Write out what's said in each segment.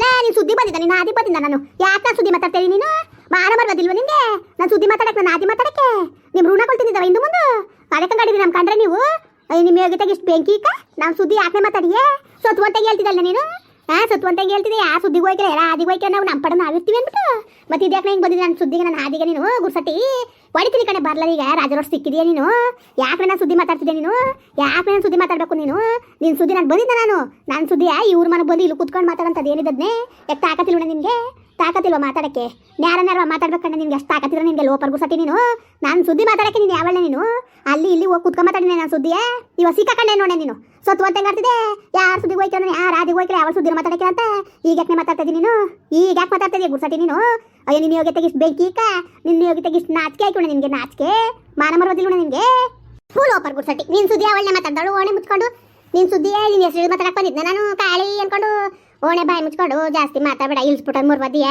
ಅಲ್ಲ, ನೀನು ಸುದ್ದಿ ಬಂದಿದ್ದ? ನೀನು ಆದಿ ಬಂದಿದ್ದ ನಾನು? ಯಾಕೆ ಸುದ್ದಿ ಮಾತಾಡ್ತೇನೆ ನೀನು? ಮಾನ ಬರ್ಬೋದಿಲ್ವ ನಿಂಗೆ ನಾನು ಸುದ್ದಿ ಮಾತಾಡಕ್ಕೆ ನಾನು ಆದಿ ಮಾತಾಡಕ್ಕೆ? ನಿಮ್ಮ ಋಣ ಕೊಡ್ತಿದ್ದಾವೆ ಇಂದು ಮುಂದೆ? ಅದಕ್ಕೆ ಕಂಡಿದ್ದೀನಿ ನಮ್ಮ ಕಂಡ್ರೆ ನೀವು? ನಿಮ್ಮ ಯೋಗ್ಯತೆಗೆ ಇಷ್ಟು ಬೆಂಕಿ ಇಕ್ಕ? ನಾವು ಸುದ್ದಿ ಯಾಕೆ ಮಾತಾಡಿಯೇ? ಸತ್ವಂತಾಗಿ ಹೇಳ್ತಿದ್ದಲ್ಲ ನೀನು? ಹಾ ಸತ್ವಂತಾಗಿ ಹೇಳ್ತಿದ್ದೆ? ಆ ಸುದ್ದಿಗೆ ಹೋಯ್ಕಿಲ್ಲ ಎಲ್ಲ ಆದಿಗೆ ಹೋಯ್ಕಿಲ್ಲ ನಾವು ನಮ್ಮ ಪಡ ನಾವಿರ್ತೀವಿ ಅಂದ್ಬಿಟ್ಟು. ಮತ್ತೆ ಇದ್ಯಾಕೆ ಹಿಂಗೆ ಬಂದಿದ್ದೆ ನನ್ನ ಸುದ್ದಿಗೆ ನನ್ನ ಹಾದಿಗೆ ನೀನು ಗುರ್ಸತಿ. ಹೊಡಿತೀನಿ ಕಣೆ ಬರ್ಲ ಈಗ ರಾಜರೋಡ್ ಸಿಕ್ಕಿದೆಯಾ ನೀನು? ಯಾಕೆ ನಾನು ಸುದ್ದಿ ಮಾತಾಡ್ತಿದ್ದೆ ನೀನು? ಯಾಕೆ ನಾನು ಸುದ್ದಿ ಮಾತಾಡ್ಬೇಕು ನೀನು? ನಿನ್ನ ಸುದ್ದಿ ನಾನು ಬಂದಿದ್ದೆ ನಾನು? ನನ್ನ ಸುದ್ದಿಯ ಇವ್ರ ಮನೆಗೆ ಬಂದು ಇಲ್ಲಿ ಕುತ್ಕೊಂಡು ಮಾತಾಡೋಂಥದ್ದು ಏನಿದ್ದದ್ನೇ ಯಾಕೆ ತಾಕತ್ತಿಲ್ವ ನಿನಗೆ? ತಾಕತ್ತಿಲ್ವ ಮಾತಾಡಕ್ಕೆ? ನ್ಯಾರ ಮಾತಾಡ್ಬೇಕಂದ್ರೆ ನಿನ್ಗೆ ಅಷ್ಟು ತಾಕತ್ತಿಲ್ಲ ನಿನಗೆ, ಲೋಪರ್ ಗುರ್ಸತಿ ನೀನು? ನಾನು ಸುದ್ದಿ ಮಾತಾಡಕ್ಕೆ ನೀನು ಯಾವಳೆ ನೀನು? ಅಲ್ಲಿ ಇಲ್ಲಿ ಹೋಗಿ ಕುತ್ಕೊಂಡು ಮಾತಾಡಿದೆ ನಾನು ಸುದ್ದಿಯೇ. ಇವಾಗ ಸಿಕ್ಕಾಕಂಡೆ ನೋಡೆ ನೀನು? ಸತ್ತು ಅಂತ ಹೆಂಗಾಡ್ತಿದೆ ಯಾರು ಸುದ್ದಿ ಹೋಯ್ತು ಯಾರು ಆದಿ ಹೋಯ್ತು ಯಾವ ಸುದ್ದಿ ಮಾತಾಡಕ್ಕೆ ಅಂತ? ಈಗ ಯಾಕೆ ಮಾತಾಡ್ತಾ ಇದ್ದೀನಿ ನೀನು? ಈಗ ಯಾಕೆ ಮಾತಾಡ್ತಾ ಇದೀಯ ನೀನು? ಅಯ್ಯೋ, ನಿನ್ನ ಯೋಗ್ಯತೆಗೆ ಇಷ್ಟು ಬೆಂಕಿ ಇಕ್ಕ ನಿನ್ನ ಯೋಗ್ಯತೆಗೆ ಇಷ್ಟು ನಾಚಿಕೆ ಹಾಕೋಣ ನಿನಗೆ, ನಾಚಿಕೆ. ಮಾನ ಮರೋದಿಲ್ಲ ನಿನಗೆ? ಫುಲ್ ಓಪರ್ ಗುರ್ಸಟ್ಟಿ ನೀನು ಸುದ್ದಿ ಅವಳನ್ನೇ ಮಾತಾಡ್ದಾಳು ಓಣೆ ಮುಚ್ಕೊಂಡು. ನಿನ್ನ ಸುದ್ದಿ ನಿನ್ನ ಹೆಸರು ಮಾತಾಡಕ್ಕೆ ಬಂದಿದ್ದೆ ನಾನು, ಕಾಳಿ ಅನ್ಕೊಂಡು. ಓಣೆ ಬಾಯಿ ಮುಚ್ಕೊಂಡು ಜಾಸ್ತಿ ಮಾತಾಡಬೇಡ ಇಳಿಸ್ಬಿಟ್ಟು ಮೂರ್ ಬದಿಯ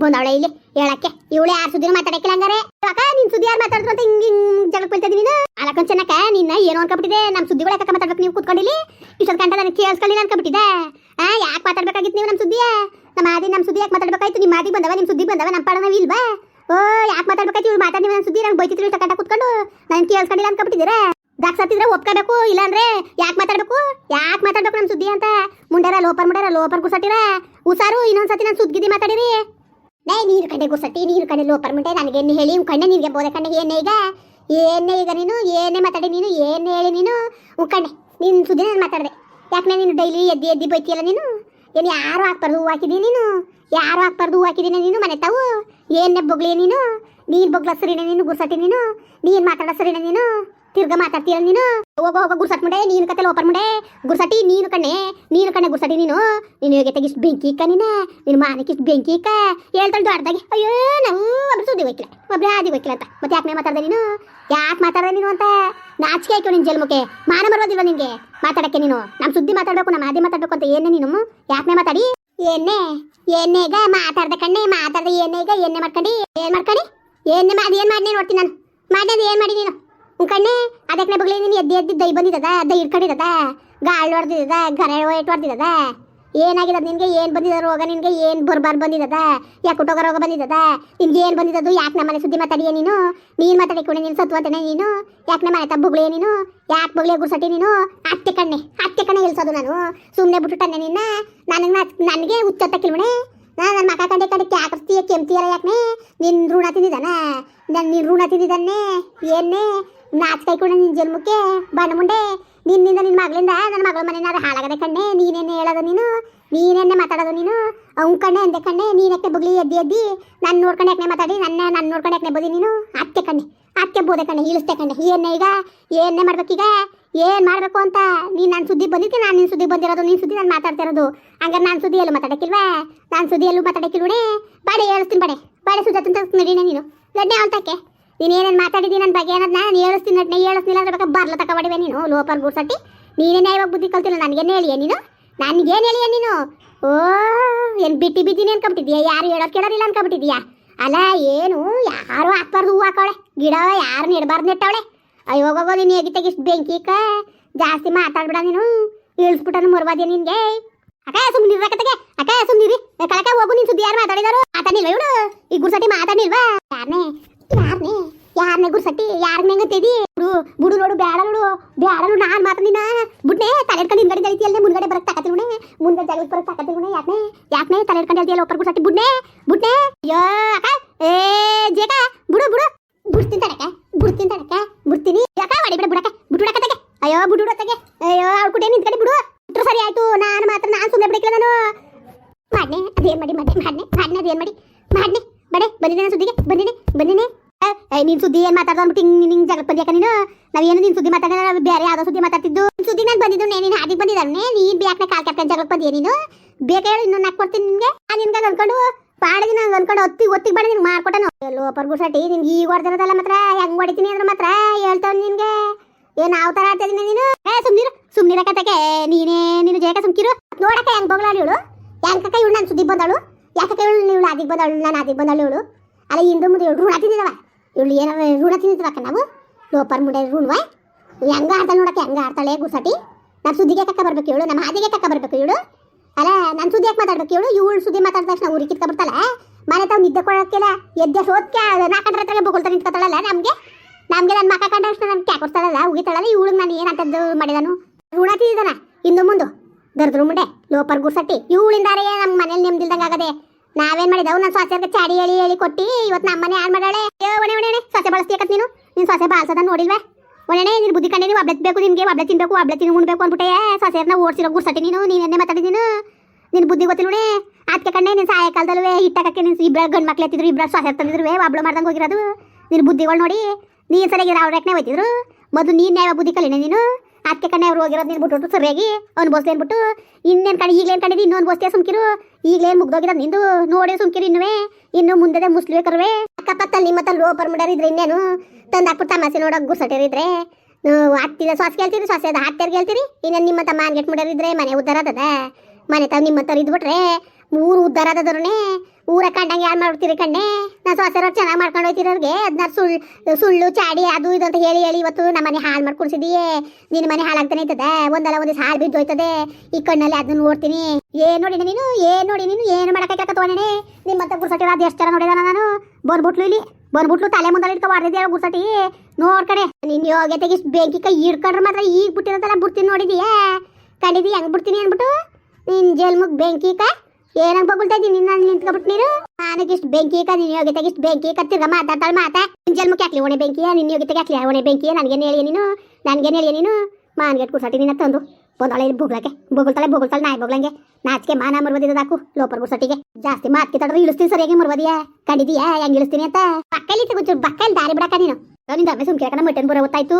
ಬಂದವಳೆ ಇಲ್ಲಿ, ಹೇಳಕ್ಕೆ, ಇವಳು ಯಾರು ಸುದ್ದಿನ ಮಾತಾಡಕ್ಕಿಲ್ಲ ಹಂಗಾರೆ. ಅಕ್ಕ, ನಿನ್ ಸುದ್ದಿ ಯಾರು ಮಾತಾಡಿದ್ರು ಅಂತ ಹಿಂಗ್ ಹಿಂಗ್ ಜಗಳ ಬೀಳ್ತಾ ಇದೀನಿ ನೀನು? ಅಲಕೊಂಡ್ ಚೆನ್ನಕ ನಿನ್ನ ಏನು ಅನ್ಕೊಬಿಟ್ಟಿದೆ ನಮ್ಮ ಸುದ್ದಿಗಳು ಯಾಕೆ ಮಾತಾಡ್ಬೇಕು, ನೀವು ಕೂತ್ಕೊಂಡಿಲ್ಲಿ ಇಷ್ಟೊಂದು ಗಂಟೆ ನನಗೆ ಕೇಳಿಸ್ಕೊಳ್ಳಿ ಅನ್ಕೊಬಿಟ್ಟಿದೆ. ಆ, ಯಾಕೆ ಮಾತಾಡ್ಬೇಕಾಗಿತ್ತು ನೀವು ನಮ್ಮ ಸುದ್ದಿಯ? ನಮ್ಮ ಆದಿ ನಮ್ಮ ಸುದ್ದಿ ಯಾಕೆ ಮಾತಾಡ್ಬೇಕಾಯ್ತು? ನಿಮ್ಮ ಆದಿ ಬಂದವ ನಿಮ್ಮ ಸುದ್ದಿ ಬಂದವ ನಮ್ಮ ಪಾಡ ಇಲ್ವಾ? ಓ, ಯಾಕೆ ಮಾತಾಡ್ಬೇಕಾಯ್ತು? ಇವ್ರು ಮಾತಾಡಿ ನನ್ನ ಸುದ್ದಿ ನಂಗೆ ಬೈತಿದ್ರು ಗಂಟೆ ಕೂತ್ಕೊಂಡು. ನಾನು ಕೇಳಿಸ್ಕೊಂಡಿಲ್ಲ ಅನ್ಕೊಬಿಟ್ಟಿದ್ದೀರಾ? ದಾಕ್ಸತ್ತಿದ್ರೆ ಒಪ್ಕೋಬೇಕು, ಇಲ್ಲಾಂದ್ರೆ ಯಾಕೆ ಮಾತಾಡ್ಬೇಕು? ಯಾಕೆ ಮಾತಾಡ್ಬೇಕು ನಮ್ಮ ಸುದ್ದಿ ಅಂತ? ಮುಂಡಾರ, ಲೋಪರ್ ಮುಂಡಾರ, ಲೋಪರ್ ಗುಸಟ್ಟಿರ ಉಸಾರು ಇನ್ನೊಂದ್ಸತಿ ನಾನು ಸುದ್ದಿಗಿದ್ದಿ ಮಾತಾಡಿರಿ. ನೈ ನೀರು ಕಡೆ ಗುಸಟ್ಟಿ ನೀರು ಕಡೆ ಲೋಪರ್ ಮುಂಡೆ, ನನಗೆ ಏನು ಹೇಳಿ ಉನ್ ಕಣ್ಣೆ ನಿನಗೆ ಬೋದೆ ಕಣ್ಣೆ ಏನೇ ಈಗ. ಏನೇ ಈಗ ನೀನು ಏನೇ ಮಾತಾಡಿ ನೀನು ಏನೇ ಹೇಳಿ ನೀನು ಉಕ್ಕಣ್ಣೆ ನಿನ್ನ ಸುದ್ದಿ ನಾನು ಮಾತಾಡಿದೆ. ಯಾಕೆ ನೀನು ಡೈಲಿ ಎದ್ದಿ ಎದ್ದಿ ಬೈತಿಯಲ್ಲ ನೀನು? ಏನು ಯಾರು ಹಾಕ್ಬಾರ್ದು ಹೂ ಹಾಕಿದ್ದೀನಿ ನೀನು? ಯಾರು ಹಾಕ್ಬಾರ್ದು ಹೂ ಹಾಕಿದ್ದೀನಿ ನೀನು, ಮನೆ ತಾವು? ಏನೇ ಬೊಗ್ಲಿ ನೀನು? ನೀನು ಬೊಗ್ಲ ಸರಿನೇ ನೀನು ಗುರ್ಸಟ್ಟಿ ನೀನು? ನೀನು ಮಾತಾಡೋ ಸರಿನೇ ನೀನು? ತಿರ್ಗ ಮಾತಾಡ್ತೀಯ ನೀನು? ಹೋಗೋ ಹೋಗೋ ಗುರ್ಸಟ್ ಮುಂಡೆ, ನೀನು ಕತ್ತೆ ಓಪನ್ ಮುಂಡೆ. ಗುರ್ಸಟಿ ನೀನು ಕಣ್ಣೆ ನೀನು ಕಣ್ಣೆ ಗುರ್ಸಟಿ ನೀನು. ನೀನು ಹೋಗಿ ತೆಗಿಸ್ ಬೆಂಕಿ ಇಕ್ಕ ನೀನು? ನಿನ್ನ ಮಾನಕ್ಕೆ ಇಷ್ಟು ಬೆಂಕಿ ಇಕ್ಕ? ಹೇಳ್ತಾಳೆ ದೊಡ್ಡದಾಗಿ ಅಯ್ಯೋ ನಾವು ಒಬ್ರು ಸುದ್ದಿ ಹೋಯ್ಕಿಲ್ಲ ಒಬ್ರು ಆದಿ ಹೋಯ್ಕಿಲ್ಲ ಅಂತ. ಮತ್ತೆ ಯಾಕೆ ಮಾತಾಡ್ದೆ ನೀನು? ಯಾಕೆ ಮಾತಾಡ್ದೆ ನೀನು ಅಂತ? ನಾಚಿಕೆ ಆಯ್ತು ನಿನ್ನ ಜನ್ಮಕ್ಕೆ. ಮಾನ ಬರೋದಿಲ್ಲ ನಿನಗೆ? ಮಾತಾಡಕ್ಕೆ ನೀನು. ನಮ್ಮ ಸುದ್ದಿ ಮಾತಾಡ್ಬೇಕು ನಮ್ಮ ಆದಿ ಮಾತಾಡ್ಬೇಕು ಅಂತ ಏನೇ ನೀನು? ಯಾಕೆ ಮಾತಾಡಿ? ಏನೇ ಏನೇಗ ಮಾತಾಡ್ದೆ ಕಣ್ಣೆ, ಮಾತಾಡ್ದೆ ಏನೇಗ ಎಣ್ಣೆ ಮಾಡ್ಕೊಂಡು? ಏನ್ ಮಾಡ್ಕೊಂಡು? ಏನೇ ಮಾಡಿ, ಏನ್ ಮಾಡಿ ನೋಡ್ತೀನಿ ನಾನು. ಮಾಡಿದ ಏನ್ ಮಾಡಿ ನೀನು? ಕಣ್ಣೆ ಅದಕ್ಕೆ ಬಗ್ಲಿ ನೀನು ಎದ್ದಿ ಎದ್ದಿ ದೈ ಬಂದಿದ್ದದ ದೈ ಇಟ್ಕೊಂಡಿದ್ದದ ಗಾಳಿ ಹೊಡೆದಿದ್ದದ ಗರೆ ಒಯ್ಟ್ ಹೊಡೆದಿದ್ದದ ಏನಾಗಿದೆ ನಿನಗೆ, ಏನ್ ಬಂದಿದ ರೋಗ ನಿನ್ಗೆ, ಏನ್ ಬರ್ಬಾರ್ ಬಂದಿದ್ದದ, ಯಾಕೆ ಕುಟೋಗ ರೋಗ ಬಂದಿದ್ದದ, ನಿನ್ಗೆ ಏನ್ ಬಂದಿದ್ದದು, ಯಾಕೆ ನಮ್ಮನೆ ಸುದ್ದಿ ಮಾತಾಡಿಯ ನೀನು, ನೀನ್ ಮಾತಾಡಿಕೊಂಡೆ ನೀನು ಸತ್ವಂತನೆ ನೀನು, ಯಾಕೆ ನಮ್ಮ ಮನೆ ತಬ್ಬುಗ್ಳಿಯ ನೀನು, ಯಾಕೆ ಬಗ್ಲೇ ಗುರ್ಸಟಿ ನೀನು, ಅತ್ತೆ ಕಣ್ಣೆ ಅತ್ತೆ ಕಣ್ಣೆ ಇಲ್ಸೋದು ನಾನು ಸುಮ್ಮನೆ ಬಿಟ್ಟುಟಾನೆ ನಿನ್ನ, ನನಗೆ ನನಗೆ ಉಚ್ಚತ್ತ ಕಿಲ್ಮಣೆ ನಾನು ನನ್ನ ಮಕ್ಕ ಕಂಡೆ ಕಂಡೆ ಕ್ಯಾಕರ್ತೀಯ ಕೆಮ್ತೀಯಲ್ಲ ಯಾಕೆ ನಿನ್ ಋಣ ತಿಂದಿದ್ದಾನ, ನಾನು ನಿನ್ ಋಣ ತಿಂದಿದ್ದಾನೆ ಏನೇ ನಾಚ್ ಕೈಕೊಂಡೆ ನಿನ್ ಜನ್ಮಕ್ಕೆ ಬಣ್ಣ ಮುಂಡೆ. ನಿನ್ನಿಂದ ನಿನ್ ಮಗಳಿಂದ ನನ್ನ ಮಗಳ ಮನೆನಾರ ಹಾಳಾಗದೆ ಕಣ್ಣೆ ನೀನೇನೆ ಹೇಳೋದು ನೀನು ನೀನೇನೆ ಮಾತಾಡೋದು ನೀನು. ಅವ್ನ ಕಣ್ಣೆ, ಅಂದೆ ಕಣ್ಣೆ ನೀನಕ್ಕೆ ಬಗ್ಲಿ ಎದ್ದಿ ಎದ್ದಿ, ನಾನು ನೋಡ್ಕೊಂಡು ಯಾಕೆ ಮಾತಾಡಿ, ನನ್ನ, ನಾನು ನೋಡ್ಕೊಂಡು ಯಾಕೆ ಬೋದಿ ನೀನು. ಅತ್ತೆ ಕಣ್ಣೆ, ಅತ್ತೆ ಬೋದೆ ಕಣ್ಣೆ ಇಳಿಸ್ತೆ ಕಣ್ಣೆ. ಏನೇ ಈಗ ಏನೇ ಮಾಡ್ಬೇಕೀಗ ಏನ್ ಮಾಡ್ಬೇಕು ಅಂತ ನೀನ್ ನನ್ನ ಸುದ್ದಿ ಬಂದಿದ್ದೆ ನಾನು ನಿನ್ ಸುದ್ದಿ ಬಂದಿರೋದು, ನಿನ್ ಸುದ್ದಿ ನಾನು ಮಾತಾಡ್ತಾ ಇರೋದು. ಹಂಗಾರೆ ನಾನು ಸುದ್ದಿ ಎಲ್ಲೂ ಮಾತಾಡಕ್ಕಿಲ್ವಾ? ನಾನು ಸುದ್ದಿ ಎಲ್ಲೂ ಮಾತಾಡಕ್ಕಿಲ್ವೇ? ಬಾಡೆ ಹೇಳಿಸ್ತೀನಿ ಬಾಡೆ. ಬಾಡೆ ಸುದ್ದಿ ನಡೀನೆ ನೀನು. ಗಡ್ಡೆ ಅವಳ್ತಕ್ಕೆ ನೀನು ಏನೇನು ಮಾತಾಡಿದ್ದೀನಿ ನನ್ನ ಬಗ್ಗೆ ಏನದನ್ನ ನಾನು ಹೇಳಿಸ್ತೀನಿ ನಟ್ನೆ ಹೇಳಿಸ್ನಿಲ್ಲ ಅಂದ್ರೆ ಬೇಕಾ ಬರ್ಲ ತಕ ಬಡಿವೆ ನೀನು, ಲೋಪರ್ ಗುಡ್ಸಟ್ಟಿ ನೀನೇನೇ ಇವಾಗ ಬುದ್ಧಿ ಕಲ್ತಿಲ್ಲ, ನನಗೇನು ಹೇಳಿಯ ನೀನು? ನನಗೇನು ಹೇಳಿಯ ನೀನು? ಓ, ಏನು ಬಿಟ್ಟು ಬಿದ್ದೀನಿ ಅನ್ಕೊಂಬಿಟ್ಟಿದ್ಯಾ ಯಾರು ಹೇಳೋದು ಕೇಳೋರಿಲ್ಲ ಅನ್ಕೊಂಬಿಟ್ಟಿದ್ಯಾ ಅಲ್ಲ, ಏನು, ಯಾರು ಹಾಕ್ಬಾರ್ದು ಹೂವು ಹಾಕವಳೆ. ಗಿಡ ಯಾರು ನೆಡಬಾರ್ದು ನೆಟ್ಟವಳೆ. ಅಯ್ಯೋ, ಹೋಗೋ ನೀನು ಹೇಗಿತ್ತಾಗ ಇಷ್ಟು ಬೆಂಕಿಕ ಜಾಸ್ತಿ ಮಾತಾಡ್ಬಿಡ ನೀನು. ಇಳಿಸ್ಬಿಟ್ಟನು ಮುರ್ವಾದ್ಯ ನಿನ್ಗೆ? ಅಕ್ಕ ಸುಮ್ಮನಿರ ಕತೆಗೆ ಅಕ್ಕ ಸುಮ್ಮನಿರಿ ಕಳಕ ಹೋಗು, ನಿನ್ ಸುದ್ದಿ ಯಾರು ಮಾತಾಡಿದಾರು? ಮಾತಾಡಿಲ್ವ ಇವಳು? ಈ ಗುರ್ಸಟಿ ಮಾತಾಡಿಲ್ವಾ ಯಾರನೇ? ಯಾರನೇ ಯಾರನೇ ಗುರ್ಸಟ್ಟಿ ಯಾರನ್ನೇ ಗಂತಿದಿ ಬುಡು ಬುಡು ನೋಡು, ಬ್ಯಾಡ ನೋಡು ಬ್ಯಾಡ ನೋಡು, ನಾನು ಮಾತಾಡಿನ ಬುಡ್ನೆ ತಲೆ ಹಿಡ್ಕೊಂಡು ಹಿಂದ್ಗಡೆ ಜಳಿತಿಯಲ್ಲೇ ಮುಂದ್ಗಡೆ ಬರಕ್ ತಾಕತ್ತಿರುಣೆ ಮುಂದೆ ಜಾಗಕ್ಕೆ ಬರಕ್ ತಾಕತ್ತಿರುಣೆ ಯಾಕನೆ? ಯಾಕನೆ ತಲೆ ಹಿಡ್ಕೊಂಡು ಹೇಳ್ತಿಯಲ್ಲ ಒಪ್ಪರ್ ಗುರ್ಸಟ್ಟಿ ಬುಡ್ನೆ ಬುಡ್ನೆ ಅಯ್ಯೋ, ಅಕ್ಕ, ಏ, ಜೇಕ, ಬುಡು ಬುಡು ಬುಡ್ತೀನಿ ತಡಕ ಬುಡ್ತೀನಿ ತಡಕ ಬುಡ್ತೀನಿ ಯಾಕ ಮಾಡಿ ಬಿಡ ಬುಡಕ ತಗೆ ಅಯ್ಯೋ ಬುಡುಡತೆಗೆ ಅಯ್ಯೋ ಅವ್ಳು ಕುಟೇ ನಿಂತ್ಕಡೆ ಬಿಡು. ಬಿಟ್ರು ಸರಿ ಆಯ್ತು, ನಾನು ಮಾತ್ರ, ನಾನು ಸುಮ್ಮನೆ ಬಿಡಕ್ಕಿಲ್ಲ ನಾನು. ಮಾಡ್ನೆ, ಅದೇನು ಮಾಡಿ, ಮಾಡ್ನೆ ಮಾಡ್ನೆ ಮಾಡ್ನೆ, ಅದೇನು ಮಾಡಿ, ಮಾಡ್ನೆ ಬಡೆ ಬಂದಿದ್ದೇನೆ ಸುದ್ದಿಗೆ ಬಂದಿನಿ ಬಂದಿನಿ ನೀನ್ ಸುದ್ದಿ ಏನ್ ಮಾತಾಡ್ದ ಅನ್ಬಿಟ್ಟು ಹಿಂಗ್ ನಿಂಗ್ ಜಗಳ ಬಂದ್ಯಾಕ ನೀನು ನಾವೇನು ನಿನ್ ಸುದ್ದಿ ಮಾತಾಡ ನಾವು ಬೇರೆ ಯಾವ್ದೋ ಸುದ್ದಿ ಮಾತಾಡ್ತಿದ್ದು. ಸುದ್ದಿ ನಾನು ಬಂದಿದ್ದು ನೀನು ಹಾದಿಗೆ ಬಂದಿದ್ದಾನೆ. ನೀನ್ ಬ್ಯಾಕ್ನ ಕಾಲ್ ಕ್ಯಾಪ್ಟನ್ ಜಗತ್ ಬಂದಿಯ ನೀನು? ಬೇಗ ಹೇಳು, ಇನ್ನೊಂದು ನಾಲ್ಕು ಕೊಡ್ತೀನಿ ನಿನ್ಗೆ. ನಾನು ನಿನ್ಗೆ ಅನ್ಕೊಂಡು ಪಾಡಿಗೆ ನಾನು ಅನ್ಕೊಂಡು ಒತ್ತಿಗೆ ಒತ್ತಿಗೆ ಬಾಡಿ ನಿನ್ಗೆ ಮಾಡ್ಕೊಟ್ಟನು ಎಲ್ಲೋ ಪರ್ಗುಸಟಿ ನಿನ್ಗೆ ಈಗ ಹೊಡೆದಿರೋದಲ್ಲ ಮಾತ್ರ, ಹೆಂಗ್ ಹೊಡಿತೀನಿ ಅಂದ್ರೆ ಮಾತ್ರ ಹೇಳ್ತಾವ್ ನಿನ್ಗೆ. ಏನ್ ಯಾವ ತರ ಆಡ್ತಾ ನೀನು. ಏ, ಸುಮ್ನಿರು, ಸುಮ್ನಿರ ಕತೆಗೆ ನೀನೇ, ನೀನು ಜೇಕ ಸುಮ್ಕಿರು. ನೋಡಕ್ಕೆ ಹೆಂಗ್ ಬೊಗಳಾಳಿ ಇವಳು. ಯಾಕಕ್ಕ ಇವಳು ನಾನು ಸುದ್ದಿ ಬಂದಳು? ಯಾಕಕ್ಕ ಇವಳು ಇವಳು ಅದಿಗೆ ಬಂದಳು, ನಾನು ಅದಿಗೆ ಬಂದಳು ಇವಳು? ಅಲ್ಲ ಹಿಂದೆ ಮುಂದೆ ಇವಳು ಋಣ ತಿಂದಿದವ ಇವಳು ಏನಾರ ಋಣ ತಿಂದಿದ್ವಕ್ಕ ನಾವು? ಲೋಪರ್ ಮುಂಡೆ ಋಣವ ಹೆಂಗ ಆಡ್ತಾಳೆ ನೋಡಕ್ಕೆ ಹೆಂಗ ಆಡ್ತಾಳೆ ಗುಸಟಿ ನಮ್ಮ ಸುದ್ದಿಗೆ ಕಕ್ಕ ಬರ್ಬೇಕು ಇವಳು ನಮ್ಮ ಹಾದಿಗೆ ಕಕ್ಕ ಬರ್ಬೇಕು ಇವಳು. ಅಲ್ಲ, ನಾನು ಸುದ್ದಿ ಯಾಕೆ ಮಾತಾಡ್ಬೇಕು ಇವಳು? ಇವಳು ಸುದ್ದಿ ಮಾತಾಡಿದ ತಕ್ಷಣ ಊರಿಗೆ ಕಿತ್ಕೊಬಿಡ್ತಾಳ ಮನೆ ತಾವು ನಿದ್ದೆ ಕೊಡೋಕ್ಕಿಲ್ಲ ಎದ್ದೆ ಸೋದ್ಕೆ ನಾಲ್ಕಂಡ್ರ ಹತ್ರ ಬೊಗಳ್ತಾ ನಿಂತ್ಕೊತಾಳಲ್ಲ ನಮಗೆ? ನಮಗೆ ನನ್ನ ಮಕ್ಕ ಕಂಡ ತಕ್ಷಣ ನನ್ಗೆ ಕ್ಯಾಕೊಡ್ತಾಳಲ್ಲ ಉಗಿತಾಳಲ್ಲ, ಇವಳಿಗೆ ನಾನು ಏನಂತದ್ದು ಮಾಡಿದನು? ಋಣ ತಿಂದಿದ್ದಾನ? ಇಂದು ಮುಂದೆ. ದರ್ದ್ರು ಮುಂಡೆ, ಲೋಪರ್ ಗುರ್ಸಟ್ಟಿ ಇವಳಿಂದಾರೆ ನಮ್ಮ ಮನೇಲಿ ನೆಮ್ಮದಿಲ್ದಂಗೆ ಆಗದೆ. ನಾವೇನ್ ಮಾಡಿದವು ನನ್ನ ಸೊಸೆಗೆ ಚಾಡಿ ಹೇಳಿ ಹೇಳಿ ಕೊಟ್ಟಿ ಇವತ್ತು ನಮ್ಮನೆ ಮನೆ ಹಾಳು ಮಾಡಾಳೆ ಏ, ಒಣೆ ಒಣೆ ಸೊಸೆ ಬಳಸ್ತೀಯಕತ್ ನೀನು? ನಿನ್ ಸೊಸೆ ಬಾಳ್ಸದ ನೋಡಿಲ್ವೇ? ಒಣೆ ನಿನ್ ಬುದ್ಧಿ ಕಂಡೆ ನೀವು ಅಬ್ಳೆ ಬೇಕು ನಿನ್ಗೆ ಅಬ್ಳೆ ತಿನ್ಬೇಕು ಅಬ್ಳೆ ತಿನ್ನು, ಉಣ್ಬೇಕು ಅಂದ್ಬಿಟ್ಟೆ. ಸೊಸೆಯನ್ನ ಓಡಿಸಿರೋ ಗುರ್ಸಟ್ಟಿ ನೀನು ನೀನೆನ್ನೇ ಮಾತಾಡಿದೀನು ನಿನ್? ಬುದ್ಧಿ ಗೊತ್ತಿಲ್ಲ ಅದಕ್ಕೆ ಕಣ್ಣೆ, ನಿನ್ ಸಾಯಂಕಾಲದಲ್ಲೂ ಹಿಟ್ಟಕ್ಕೆ ನಿನ್ ಇಬ್ಬರ ಗಂಡು ಮಕ್ಳು ಎತ್ತಿದ್ರು ಇಬ್ಬರ ಸೊಸೆ ತಂದಿದ್ರು ಅಬ್ಳು ಮಾಡ್ದಂಗೆ ಹೋಗಿರೋದು. ನಿನ್ ಬುದ್ಧಿಗಳು ನೋಡಿ, ನೀನು ಸರಿಯಾಗಿ ಅವ್ರ ರೆಕ್ನೆ ಹೋಯ್ತಿದ್ರು. ಮೊದಲು ನೀನ್ ಯಾವ ಬುದ್ಧಿ ಕಲಿನೆ ನೀನು. ಅದಕ್ಕೆ ಕಣ್ಣೆ ಅವ್ರು ಹೋಗಿರೋದು ನೀನು ಬಿಟ್ಟು ಸರಿಯಾಗಿ ಬಸ್ ಏನ್ಬಿಟ್ಟು ಇನ್ನೇನು ಕಣಿ ಈಗಲೇನು ಕಂಡಿದ್ದು ಇನ್ನೊಂದು ಬೋಸ್ತಿಯ ಸುಮ್ಕಿರು? ಈಗಲೇನು ಮುಗ್ದೋಗಿರೋದು ನಿಂದು? ನೋಡಿ ಸುಮ್ಕಿರು ಇನ್ನುವೇ. ಇನ್ನು ಮುಂದೆ ಮುಸ್ಲಿವೆ ಕರುವೆ. ಅಕ್ಕಪಕ್ಕಲ್ಲಿ ನಿಮ್ಮ ಓಪರ್ ಮಾಡ್ಯಾರ ಇದ್ರೆ ಇನ್ನೇನು? ತಂದು ಹಾಕ್ಬಿಟ್ಟು ತಮಾಸೆ ನೋಡೋಕೆ ಗುರ್ಸಟ್ಟಿರಿದ್ರೆ ಹತ್ತಿದ ಸ್ವಾಸ್ ಕೇಳ್ತೀರಿ ಸ್ವಾಸ್ ಅದ ಹತ್ತೆರ್ ಕೇಳ್ತೀರಿ? ಇನ್ನೇನು ನಿಮ್ಮ ತಮ್ಮ ಮಾನ್ಗೆಟ್ ಮಾಡ್ಯಾರಿದ್ರೆ ಮನೆ ಉದ್ದಾರ ಮನೆ ತಾವು ನಿಮ್ಮ ತರ ಇದ್ಬಿಟ್ರೆ ಊರು ಉದ್ದಾರ ಅದದ್ರನೆ ಊರ ಕಂಡಂಗೆ ಯಾರು ಮಾಡ್ತೀರಿ ಕಣ್ಣೆ? ನಾ ಸೊಸೆರ ಚೆನ್ನಾಗಿ ಮಾಡ್ಕೊಂಡು ಹೋಯ್ತಿರೋರ್ಗೆ ಅದನ್ನ ಸುಳ್ಳು ಸುಳ್ಳು, ಚಾಡಿ, ಅದು ಇದು ಅಂತ ಹೇಳಿ ಹೇಳಿ ಇವತ್ತು ನಮ್ಮ ಮನೆ ಹಾಳು ಮಾಡ್ಕೊಡ್ಸಿದೀಯೇ ನಿನ್ನ ಮನೆ ಹಾಳಾಗ್ತಾನೆ ಇರ್ತದೆ ಒಂದಲ್ಲ ಒಂದಿವ್ಸ ಹಾಳು ಬಿದ್ದು ಹೋಯ್ತದೆ. ಈ ಕಣ್ಣಲ್ಲಿ ಅದನ್ನ ನೋಡ್ತೀನಿ. ಏನ್ ನೋಡಿ ನೀನು ಏನ್ ನೋಡಿ ನೀನು, ಏನು ಮಾಡಕ್ಕೆ ನಿಮ್ಮ ನಿಮ್ಮಂತ ಗುರ್ಸಟಿ ಅದು ಎಷ್ಟು ಜನ ನೋಡಿದಾನ ನಾನು. ಬಂದ್ಬಿಟ್ಲು ಇಲ್ಲಿ, ಬಂದ್ಬಿಟ್ಲು ತಲೆ ಮುಂದಲ್ಲಿ ಇಟ್ಕೊ ಹೊಡೆದಿದ್ಯಾ ಗುರ್ಸಟಿ ನೋಡ್ಕಡೆ ನಿನ್ ಯೋಗ್ಯತೆಗೆ ಬೆಂಕಿ ಕೈ ಹಿಡ್ಕೊಂಡ್ರೆ ಮಾತ್ರ ಈಗ ಬಿಟ್ಟಿರೋದಲ್ಲ ಬಿಡ್ತೀನಿ ನೋಡಿದೀಯಾ. ಕಂಡಿದಿ ಹೆಂಗ್ ಬಿಡ್ತೀನಿ ಅನ್ಬಿಟ್ಟು ನಿನ್ ಜಲ್ಮುಗ್ ಬೆಂಕಿ ಕ. ಏನಂಗ್ ಬಗುಳ್ತಾ ನಿನ್ನ ನಿಂತ್ಕೊಬಿಟ್ ನೀರು ನನಗೆ ಇಷ್ಟು ಬೆಂಕಿ ಕ ನಿನ್ನ ಯೋಗ್ಯತೆಗೆ ಇಷ್ಟು ಬೆಂಕಿ ಕತ್ತಿರ ಮಾತಾಡ್ತಾಳ ಮಾತಾ. ನಿನ್ ಜಲ್ಮಕ್ಕೆ ಹಾಕ್ಲಿ ಒಣೆ ಬೆಂಕಿಯ? ನಿನ್ನ ಯೋಗ್ಯತೆಗೆ ಹಾಕ್ಲಿ ಒಣೆ ಬೆಂಕಿಯ? ನನಗೇನು ಹೇಳಿಯ ನೀನು? ನನಗೇನು ಹೇಳಿಯ ನೀನು? ಮಾನ್ಗೆಟ್ ಕುರ್ಸಟಿ ನಿನ್ನ ತಂದು. ಬಂದೊಳೆ ಇಲ್ಲಿ ಬುಗ್ಲಕ್ಕೆ ಬೊಗಳ್ತಾಳೆ ನಾಯಿ ಬೊಗ್ಲಂಗೆ ನಾಚಿಕೆ ಮಾನ ಮರ್ವದಿದ ಹಾಕು ಲೋಪರ್ ಗುಡ್ಸಟ್ಟಿಗೆ ಜಾಸ್ತಿ ಮಾತ್ಕೆ ತಡ್ರೆ, ಇಳಿಸ್ತೀನಿ ಸರಿಯಾಗಿ ಮರ್ವದಿಯ? ಕಂಡಿದೀಯಾ? ಹೆಂಗ್ ಇಳಿಸ್ತೀನಿ ಅಂತ? ಬಕ್ಕಲಿ ತಗೋಚು ಬಕ್ಕಲಿ ದಾರಿ ಬಿಡಕ ನೀನು. ನಿಂದ ಅಮ್ಮ ಸುಮ್ಕೆ ಕಣ ಮಟನ್ ಬರೋ ಗೊತ್ತಾಯ್ತು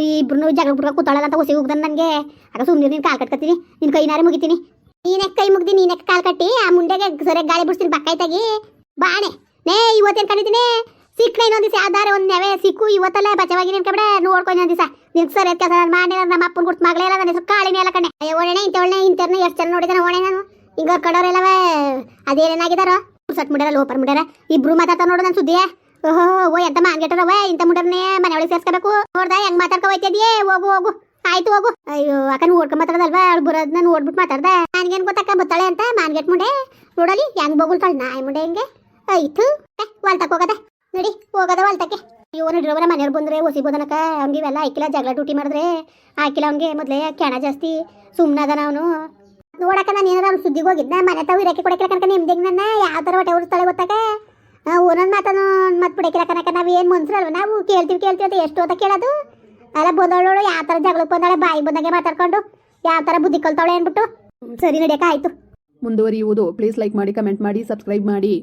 ಈ ಇಬ್ರು ಜಗಳ ಬಿಡ್ಕ ಕೂತಾಳಲ್ಲ ಅಂತ ಹೊಸಿ ಹೋಗ್ದಂಗೆ ನನಗೆ. ಆಗ ಸುಮ್ಮನೆ ನೀನು ಕಾಲ್ ಕಟ್ಕೊತೀನಿ ನಿನ್ ಕೈನಾರೆ ಮುಗಿತೀನಿ. ನೀನೆ ಕೈ ಮುಗ್ದಿ, ನೀನೆ ಕಾಲ್ ಕಟ್ಟಿ, ಆ ಮುಂಡೆಗೆ ಸರಿಯಾಗಿ ಗಾಳಿ ಬಿಡ್ತೀನಿ ಬಕ್ಕಾಯ್ತಾಗಿ ಬಾಣೆ ನೇ, ಇವತ್ತೇನ್ ಕಂಡಿದ್ದೀನಿ ಸಿಕ್ಕ ಇನ್ನೊಂದು ದಿವಸ, ಯಾವ್ದಾರ ಒಂದ್ ನೆವೆ ಸಿಕ್ಕು, ಇವತ್ತಲ್ಲ ಬಚವಾಗಿ ನಿನ್ಕಬಿಡ ನೋಡ್ಕೊ ಇನ್ನೊಂದು ದಿವಸ. ನಿನ್ ಸರಿ ಕೆಲಸ ಮಾಡಿ ನಮ್ಮ ಅಪ್ಪನ ಗುರ್ತು ಮಗಳೇ ಇಲ್ಲ ನನ್ನ ಕಾಳಿನೇ ಅಲ್ಲ ಕಣೆ ಒಣೆ ಇಂತ ಒಳ್ಳೆ ಇಂತರ್ನ ಎಷ್ಟು ಜನ ನೋಡಿದಾನ ಒಣೆ ನಾನು. ಹಿಂಗ ಕಡೋರೆಲ್ಲವ ಅದೇನೇನಾಗಿದಾರೋ ಸಟ್ ಮುಡ್ಯಾರ ಲೋಪರ್ ಮುಡ್ಯಾರ. ಇಬ್ರು ಮಾತಾಡ್ತಾ ನೋಡು ನನ್ನ ಸುದ್ದಿಯ. ಓಹೋ ಓ ಎಂತ ಮಾನ್ಗೆಟ್ಟರವ ಇಂಥ ಮುಡರ್ನೇ ಮನೆ ಒಳಗೆ ಸೇರ್ಸ್ಕೋಬೇಕು. ನೋಡ್ದ, ಹೆಂಗ್ ಮಾತಾಡ್ಕೊ ಹೋಯ್ತಿದ್ಯೆ? ಹೋಗು ಹೋಗು. ಆಯ್ತು ಹೋಗು. ಅಯ್ಯೋ ಅಕ್ಕ ನೋಡ್ಕೊಂಡ್ ಮಾತಾಡದಲ್ವಾ? ಅವ್ಳು ಬರೋದ್ನ ನೋಡ್ಬಿಟ್ಟು ಮಾತಾಡ್ದ. ನನ್ಗೇನ್ ಗೊತ್ತಕ್ಕ ಬತ್ತಾಳೆ ಅಂತ? ಮಾನ್ಗೆಟ್ ಮುಂಡೆ. ನೋಡಲಿ, ಹೆಂಗ್ ಬೊಗುಳ್ತಾಳೆ ನಾಯಿ ಮುಂಡೆ ಹೆಂಗೆ? ಆಯ್ತು. ವಾಲ್ತಕ್ ಹೋಗದ. ನೋಡಿ, ಹೋಗದ ವಾಲ್ತಕ್ಕೆ. ಅಯ್ಯೋ ನಡಿರೋವರ ಮನೆಯವ್ರು ಬಂದ್ರೆ ಒಸಿಬೋದನಕ ಅವ್ನಿಗೆ ಇವೆಲ್ಲ ಆಯ್ಕಿಲ್ಲ ಜಗಳ ಡ್ಯೂಟಿ ಮಾಡಿದ್ರೆ ಆಯ್ಕಿಲ್ಲ ಅವ್ನಿಗೆ ಮೊದಲೇ ಕೆಣ ಜಾಸ್ತಿ ಸುಮ್ಮನದನ ಅವನು. ನೋಡಕ್ಕ, ನಾನು ಏನಾರ ಅವ್ನು ಸುದ್ದಿಗೆ ಹೋಗಿದ್ದ ಮನೆ ತಾವು ಇರಕ್ಕೆ ಕೊಡಕ್ಕೆ ಕನಕ ನಿಮ್ದೆ ನನ್ನ? ಯಾವ ಥರ ಹೊಟ್ಟೆ ಉರಿಸ್ತಾಳೆ ಗೊತ್ತಾಗ ಒಂದೊಂದು ಮಾತನ್ನು ಮತ್ತೆ ಬಿಡಕ್ಕಿಲ್ಲ ಕನಕ ನಾವು ಏನು ಮನ್ಸರಲ್ವ? ನಾವು ಕೇಳ್ತೀವಿ ಕೇಳ್ತೀವಿ ಅಂತ ಎಷ್ಟು ಅಂತ ಕೇಳೋದು. ಅಲ್ಲ ಬಂದವಳು ಯಾವ ಥರ ಜಗಳಕ್ಕೆ ಬಂದಾಳೆ, ಬಾಯಿ ಬಂದಾಗೆ ಮಾತಾಡ್ಕೊಂಡು, ಯಾವ ಥರ ಬುದ್ಧಿ ಕಲ್ತಾವಳೆ ಅಂದ್ಬಿಟ್ಟು. ಸರಿ ನಡಿಯಕ್ಕ ಆಯ್ತು. ಮುಂದುವರಿಯುವುದು. ಪ್ಲೀಸ್ ಲೈಕ್ ಮಾಡಿ ಕಮೆಂಟ್ ಮಾಡಿ ಸಬ್ಸ್ಕ್ರೈಬ್ ಮಾಡಿ.